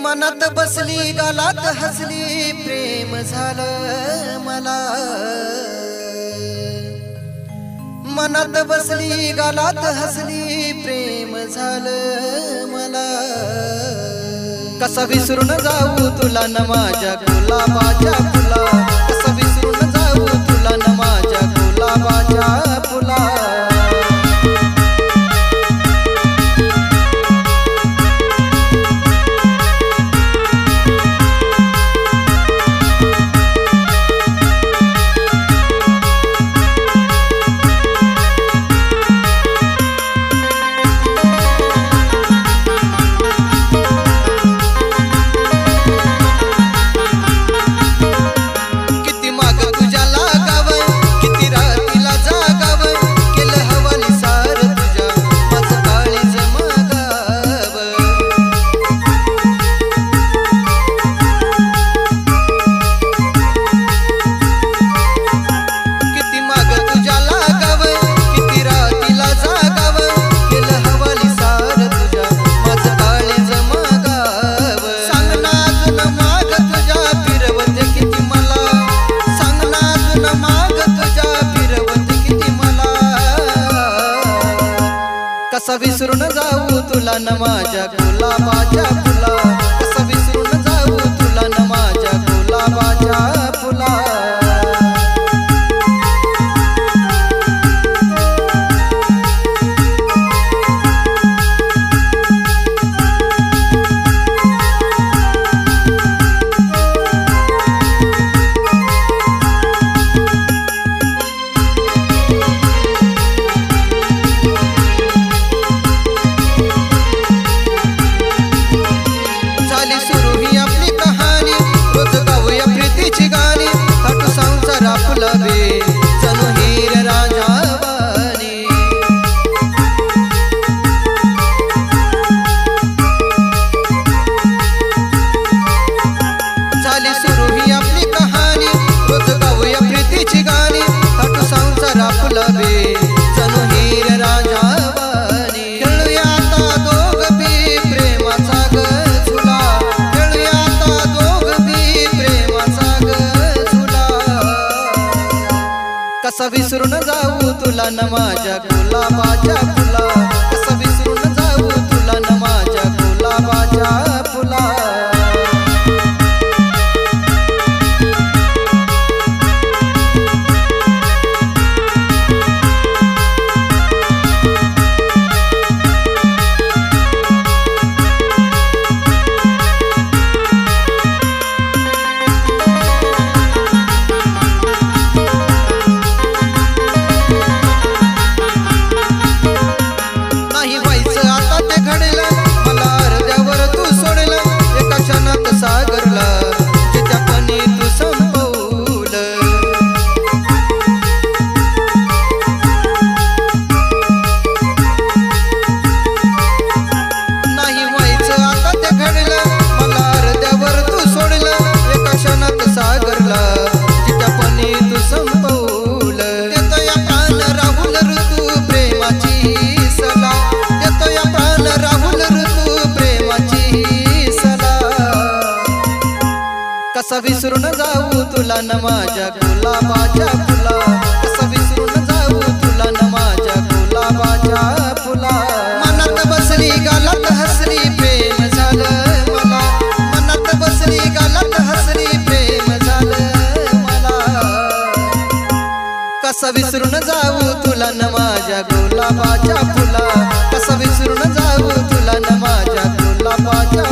मनात बसली गालात हसली प्रेम झालं मला. मनात बसली गालात हसली प्रेम झालं मला. कसा विसरून जाऊ तुला न माझ्या गुलाबाच्या फुला असा विसरून जाऊ तुला न माझ्या तुला माझ्या संसार आपला बे जणू खेळूया आता दोघ बी प्रेमाचा ग झुला खेळूया आता दोघ बी प्रेमाचा ग झुला कसा विसरून जाऊ तुला न माझ्या गुलाबाच्या असा विसरून जाऊ तुला न माझ्या कुला माझ्या फुला. असा विसरून जाऊ तुला न माझ्या कुला माझ्या फुला. मनात बसली गालात हसरी प्रेम झालं हसरी प्रेम झालं कसा विसरून जाऊ तुला न माझ्या गुलाबाच्या फुला. कसा विसरून जाऊ तुला न माझ्या गुलाबाच्या